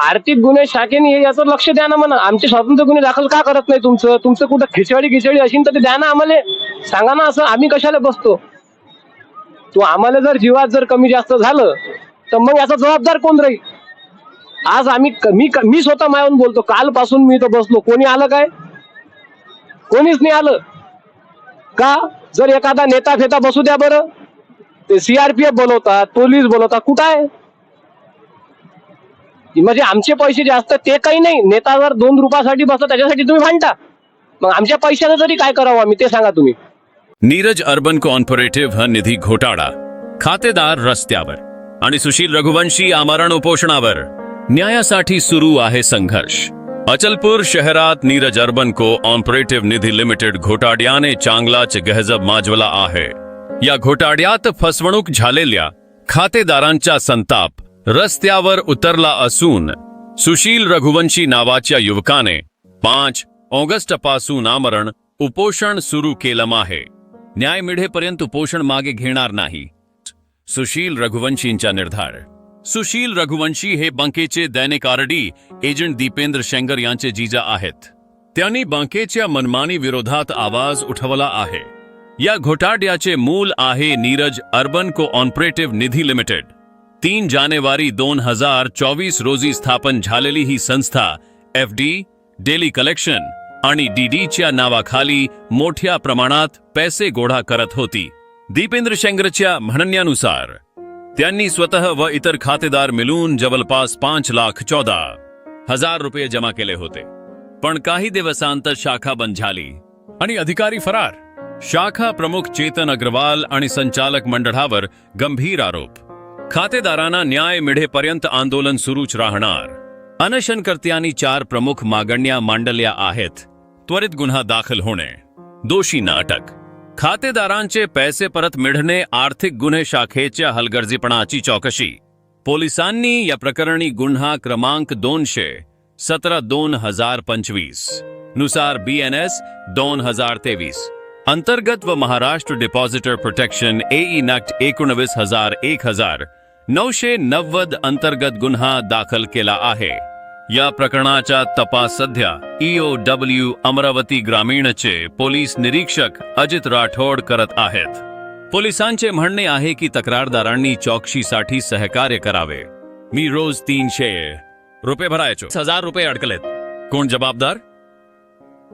आर्थिक गुन्हे शाखेने हे याचं लक्ष द्या ना म्हणा. आमचे स्वतंत्र गुन्हे दाखल का करत नाही तुमचं? तुमचं कुठं खिचडी खिचडी असेल तर ते द्या ना आम्हाला. सांगा ना असं आम्ही कशाला बसतो? तू आम्हाला जर जीवात जर कमी जास्त झालं तर मग याचा जबाबदार कोण राहील? आज आम्ही मी मी स्वतः मायावून बोलतो कालपासून मी इथं बसलो. कोणी आलं काय? कोणीच नाही आलं. का? जर एखादा नेता फेता बसू द्या बरं. ते सीआरपीएफ बोलवतात पोलीस बोलवतात कुठं आहे? म्हणजे आमचे पैसे जे असतात ते काही नाही. नेता जर दोन रुपयासाठी बसला त्याच्यासाठी तुम्ही भांडता. मग आमच्या पैशाचं तरी काय करावं आम्ही? ते सांगा तुम्ही. नीरज अर्बन कोऑपरेटिव्ह निधी घोटाळा. खातेदार रस्त्यावर. आणि सुशील रघुवंशी आमरण उपोषणावर. न्यायासाठी सुरू आहे संघर्ष. अचलपूर शहरात Neeraj urban cooperative Nidhi limited घोटाळ्याने चांगलाच गहजब माजवला आहे. या घोटाळ्यात फसवणूक झालेल्या खातेदारांचा संताप. रस्त्यावर उतरला असून सुशील रघुवंशी नावाच्या युवकाने पाच ऑगस्टपासून आमरण उपोषण सुरू केलं आहे. न्याय मिळेपर्यंत उपोषण मागे घेणार नाही. सुशील रघुवंशींचा निर्धार. सुशील रघुवंशी हे बँकेचे दैनिक आरडी एजंट दीपेंद्र शेंगर यांचे जीजा आहेत. त्यांनी बँकेच्या मनमानी विरोधात आवाज उठवला आहे. या घोटाळ्याचे मूल आहे Neeraj urban cooperative Nidhi limited. तीन जानेवारी दोन हजार चोवीस रोजी स्थापन झालेली ही संस्था एफ डी डेली कलेक्शन आणि डीडीच्या नावाखाली मोठ्या प्रमाणात पैसे गोळा करत होती. दीपेंद्र शेंगरच्या म्हणण्यानुसार त्यांनी स्वतः व इतर खातेदार मिळून जवळपास पाच लाख चौदा हजार रुपये जमा केले होते. पण काही दिवसांत शाखा बंद झाली आणि अधिकारी फरार. शाखा प्रमुख चेतन अग्रवाल आणि संचालक मंडळावर गंभीर आरोप. खातेदारांना न्याय मिळेपर्यंत आंदोलन सुरूच राहणार अनशनकर्त्यांनी चार प्रमुख मागण्या मांडल्या आहेत त्वरित गुन्हा दाखल होणे दोषींना अटक खातेदारांचे पैसे परत मिळणे आर्थिक गुन्हे शाखेच्या हलगर्जीपणाची चौकशी पोलिसांनी या प्रकरणी गुन्हा क्रमांक दोनशे सतरा दोन हज़ार पंचवीस नुसार बी एन एस दोन हज़ार तेवीस अंतर्गत व महाराष्ट्र डिपॉझिटर प्रोटेक्शन एई नॅक्ट एकोणवीस हज़ार एक हज़ार नऊशे नव्वद अंतर्गत गुन्हा दाखल केला आहे. या प्रकरणाचा तपास सध्या ईओ डब्ल्यू अमरावती ग्रामीणचे पोलीस निरीक्षक अजित राठोड करत आहेत. पोलिसांचे म्हणणे आहे की तक्रारदारांनी चौकशीसाठी सहकार्य करावे. मी रोज तीनशे रुपये भरायचो. हजार रुपये अडकलेत. कोण जबाबदार?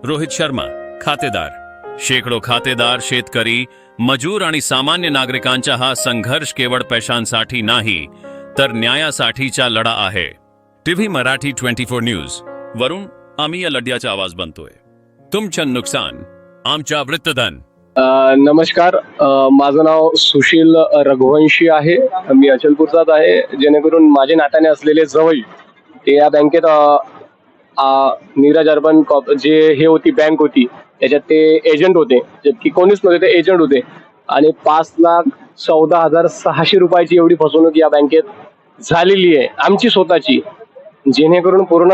रोहित शर्मा खातेदार. शेकडो खातेदार शेतकरी मजूर आणि सामान्य नागरिकांचा हा संघर्ष केवळ पैशांसाठी नाही तर न्यायासाठीचा लढा आहे. TV Marathi twenty four news. वरून आम्ही या लढ्याचा आवाज बनतोय. तुमचं नुकसान आमच्या वृत्तधन. नमस्कार. माझं नाव सुशील रघुवंशी आहे. मी अचलपूरचाच आहे. जेणेकरून माझे नात्याने असलेले जवळ ते या बँकेत नीरज अर्बन कॉप जे हे होती बँक होती त्याच्यात ते एजंट होते. की कोणीच नव्हते ते एजंट होते. आणि पाच लाख चौदा हजार सहाशे रुपयाची एवढी फसवणूक या बँकेत झालेली आहे. आमची स्वतःची. जेणेकरून पूर्ण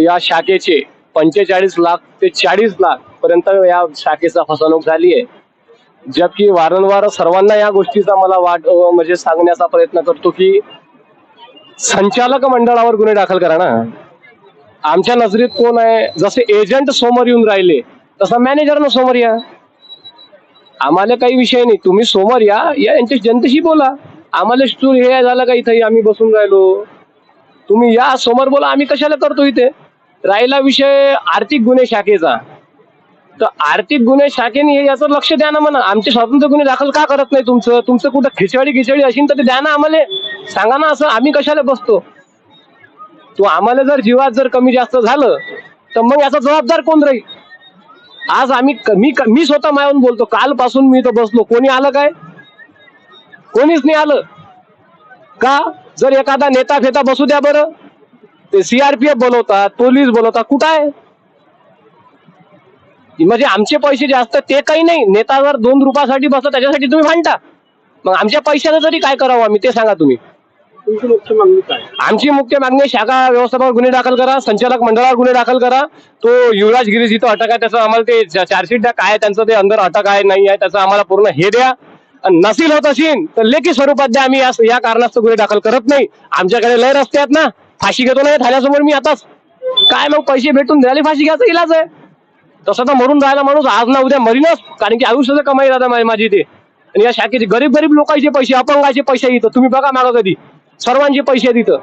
या शाखेचे पंचेचाळीस लाख ते चाळीस लाख पर्यंत या शाखेचा फसवणूक झाली आहे. जबकि वारंवार सर्वांना या गोष्टीचा मला वाट म्हणजे सांगण्याचा प्रयत्न करतो की संचालक मंडळावर गुन्हे दाखल करा ना. आमच्या नजरेत कोण आहे? जसे एजंट समोर येऊन राहिले तसा मॅनेजरनं समोर या. आम्हाला काही विषय नाही. तुम्ही समोर या. या यांच्या जनतेशी बोला. आम्हाला स्टूल हे झालं का इथे आम्ही बसून राहिलो. तुम्ही या समोर बोला. आम्ही कशाला करतो इथे? राहिला विषय आर्थिक गुन्हे शाखेचा. तर आर्थिक गुन्हे शाखेने हे याचं लक्ष द्या ना म्हणा. आमचे स्वतंत्र गुन्हे दाखल का करत नाही तुमचं? तुमचं कुठं खिचडी खिचडी असेल तर ते द्या ना आम्हाला. सांगा ना असं. आम्ही कशाला बसतो? तो आम्हाला जर जीवात जर कमी जास्त झालं तर मग याचा जबाबदार कोण राहील? आज आम्ही मी मी स्वतः मायावून बोलतो कालपासून मी इथं बसलो. कोणी आलं काय? कोणीच नाही आलं. का? जर एखादा नेता फेता बसू द्या बरं. ते सीआरपीएफ बोलवतात पोलीस बोलवतात कुठं आहे? म्हणजे आमचे पैसे जे असतात ते काही नाही. नेता जर दोन रुपयासाठी बसतात त्याच्यासाठी तुम्ही भांडता. मग आमच्या पैशाचं तरी काय करावं आम्ही? ते सांगा तुम्ही. तुमची मुख्य मागणी काय? आमची मुख्य मागणी शाखा व्यवस्थापन गुन्हे दाखल करा संचालक मंडळावर गुन्हे दाखल करा. तो युवराज गिरी इथं अटक आहे त्याचं आम्हाला ते चार्जशीट द्या काय त्यांचं ते अंदर अटक आहे नाही आहे त्याचं आम्हाला पूर्ण हे द्या. आणि नसील होत असेल तर लेखी स्वरूपात द्या आम्ही या कारणास्तव गुन्हे दाखल करत नाही. आमच्याकडे लय रस्ते आहेत ना फाशी घेतो नाही थाल्यासमोर मी आताच. काय मग पैसे भेटून द्यायला फाशी घ्यायचा इलाज आहे? तसं तर मरून राहिला माणूस आज ना उद्या मरीनच कारण की आयुष्याचं कमाई राहता माझी ते आणि या शाखेचे गरीब गरीब लोकांचे पैसे अपंगाचे पैसे येतं तुम्ही बघा मागं कधी. सर्वांचे पैसे तिथं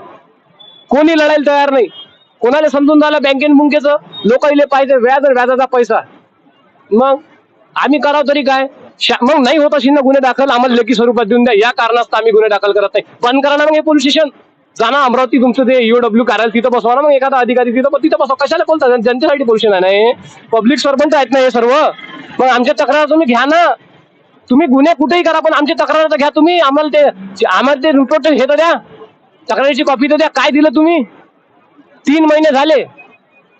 कोणी लढायला तयार नाही. कोणाला समजून झालं बँकेन बुंकेचं लोक इले पाहिजे व्याज व्याजाचा पैसा. मग आम्ही करावं तरी काय? मग नाही होत अशी ना गुन्हे दाखल आम्हाला लेखी स्वरूपात देऊन द्या. या कारणास्तव आम्ही गुन्हे दाखल करत नाही. बंद करा ना मग हे पोलीस स्टेशन. जाणा अमरावती तुमचं ते ईओडब्ल्यू कार्यालय तिथं बसवा ना मग एखादा अधिकारी तिथं तिथं बसवा. कशाला बोलता जनतेसाठी पोलीस आहे पब्लिक सर्वंट आहेत ना हे सर्व? मग आमच्या तक्रार तुम्ही घ्या ना. तुम्ही गुन्हे कुठेही करा पण आमची तक्रार तर घ्या तुम्ही. आम्हाला ते आम्हाला ते रिपोर्ट हे तर द्या. तक्रारीची कॉपी तर द्या. काय दिलं तुम्ही? तीन महिने झाले.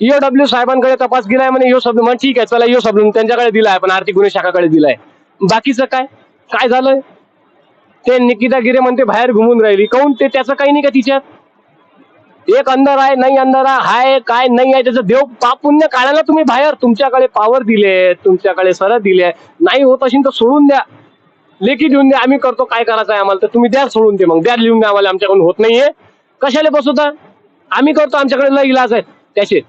ईओडब्ल्यू साहेबांकडे तपास केलाय म्हणे. यो शब्द म्हणजे ठीक आहे चला यो शब्द त्यांच्याकडे दिलाय. पण आर्थिक गुन्हे शाखाकडे दिलाय. बाकीचं काय? काय झालंय? ते निकिता गिरे म्हणते बाहेर घुमून राहिली. काऊन ते त्याचं काही नाही का तिच्यात? एक अंधार आहे नाही अंदर आहे काय नाही आहे त्याचं देव पापुण्य काढायला तुम्ही बाहेर. तुमच्याकडे पावर दिले तुमच्याकडे सरळ दिले. नाही होत असेल तर सोडून द्या. लेखी देऊन द्या आम्ही करतो काय करायचं आहे आम्हाला? तर तुम्ही द्या सोडून दे मग. द्या लिहून द्या आम्हाला आमच्याकडून होत नाहीये. कशाला बसवता आम्ही करतो आमच्याकडे लय इलाज आहे. त्याचे.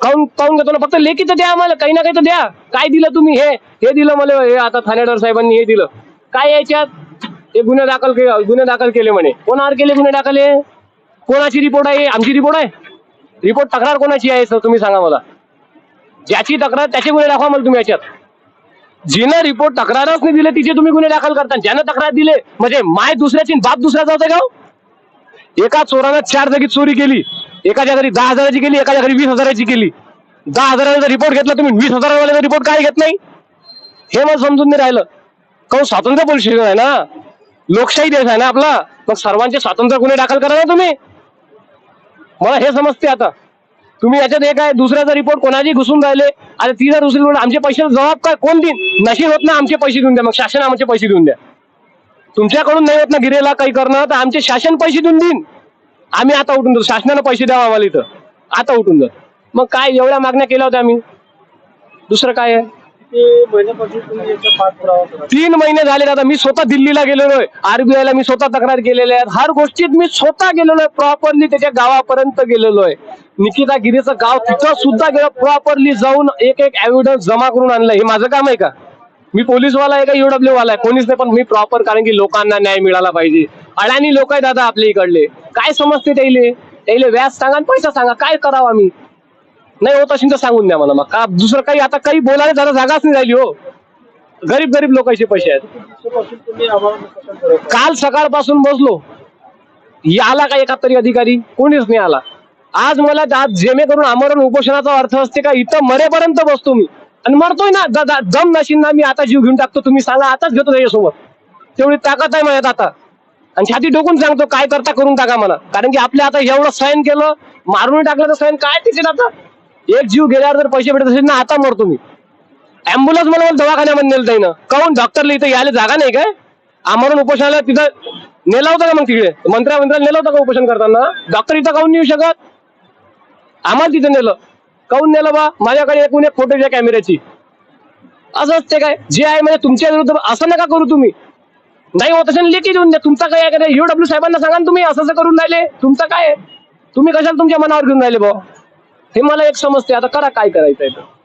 काऊन काऊन घेतो ना? फक्त लेखी तर द्या आम्हाला काही ना काही तर द्या. काय दिलं तुम्ही हे? हे दिलं मला हे आता थानेदार साहेबांनी हे दिलं. काय यायच्यात हे गुन्हे दाखल के गुन्हे दाखल केले म्हणे. कोणावर केले गुन्हे दाखल हे? कोणाची रिपोर्ट आहे? आमची रिपोर्ट आहे? रिपोर्ट तक्रार कोणाची आहे सर तुम्ही सांगा मला. ज्याची तक्रार त्याचे गुन्हे दाखवा मला तुम्ही याच्यात. जिनं रिपोर्ट तक्रारच नाही दिले तिचे तुम्ही गुन्हे दाखल करता ज्यानं तक्रार दिले म्हणजे माय दुसऱ्याची बाप दुसऱ्याचा होता का हो? एका चोरानं चार जागी चोरी केली. एकाच्या घरी दहा हजाराची केली एकाच्या घरी वीस हजाराची केली. दहा हजाराचा रिपोर्ट घेतला तुम्ही वीस हजारावाल्याचा रिपोर्ट काय घेत नाही? हे मला समजून नाही राहिलं. काहून स्वातंत्र्य पोलीस स्टेशन आहे ना? लोकशाही देश आहे ना आपला? मग सर्वांचे स्वातंत्र्य गुन्हे दाखल करा ना तुम्ही. मला हे समजते आता. तुम्ही याच्यात एक आहे दुसऱ्याचा रिपोर्ट कोणाची घुसून राहिले आणि ती जर दुसरी report, आमचे पैसे जबाब काय कोण देईन? नशीब होत ना आमचे पैसे देऊन द्या मग शासन आमचे पैसे देऊन द्या. तुमच्याकडून नाही होत ना गिरेला काही करणं तर आमचे शासन पैसे देऊन देईन. आम्ही आता उठून जाऊ शासनानं पैसे द्यावा आम्हाला इथं. आता उठून जाऊ. मग काय एवढ्या मागण्या केल्या होत्या आम्ही. दुसरं काय आहे? महिन्यापासून तुम्ही याचा पाठपुरावा तीन महिने झाले दादा मी स्वतः दिल्लीला गेलेलो आहे. आरबीआय ला मी स्वतः तक्रार केलेल्या आहेत हर गोष्टीत मी स्वतः गेलेलो आहे. प्रॉपरली त्याच्या गावापर्यंत गेलेलो आहे. निकिता गिरीचं गाव तिथं सुद्धा गेलो. प्रॉपरली जाऊन एक एक एव्हिडन्स जमा करून आणलं. हे माझं काम आहे का? मी पोलीसवाला आहे का? युडब्ल्यू वाला आहे. कोणीच नाही पण मी प्रॉपर कारण की लोकांना न्याय मिळाला पाहिजे. अडाणी लोक आहे दादा आपल्या इकडले. काय समजते त्याले त्याले व्याज सांगा आणि पैसा सांगा. काय करावं आम्ही? नाही होत असेल तर सांगून द्या मला मग. का दुसरं काही आता काही बोलायला जरा जागाच नाही राहिली हो. गरीब गरीब लोकांचे पैसे आहेत. काल सकाळपासून बसलो. आला का एका तरी अधिकारी? कोणीच नाही आला. आज मला आज जेणेकरून आमरण उपोषणाचा अर्थ असते का? इथं मरेपर्यंत बसतो मी. आणि मरतोय ना ज- ज- जम नशीन ना मी आता जीव घेऊन टाकतो. तुम्ही सांगा आताच घेतो त्याच्यासोबत. तेवढी ताकद आहे माझ्यात आता. आणि छाती डोकून सांगतो काय करता करून टाका मला. कारण की आपल्या आता एवढं सहन केलं मारून टाकलं तर सहन काय तिथे आता? एक जीव गेल्यावर जर पैसे भेटत असेल ना आता मरतो मी. अँब्युलन्स मला दवाखान्यामध्ये नेलं जाईन. काऊन डॉक्टरला इथं यायला जागा नाही काय? आमरण उपोषणाला तिथं नेला होता का मग तिकडे? मंत्र्या मंत्र्याला नेला होता का उपोषण करताना? डॉक्टर इथं काऊन नेऊ शकत? आम्हाला तिथं नेलं. काऊन नेलं बा? माझ्याकडे एकूण एक फोटो घ्या कॅमेऱ्याची असं असते काय? जे आहे म्हणजे तुमच्या विरुद्ध असं नका करू तुम्ही. नाही होत असेल लेखी देऊन द्या. तुमचा काय आहे का डब्ल्यू साहेबांना सांगा तुम्ही असं असं करून राहिले. तुमचं काय आहे? तुम्ही कशाला तुमच्या मनावर घेऊन राहिले भाऊ? हे मला एक समजते आता करा काय करायचं आहे तर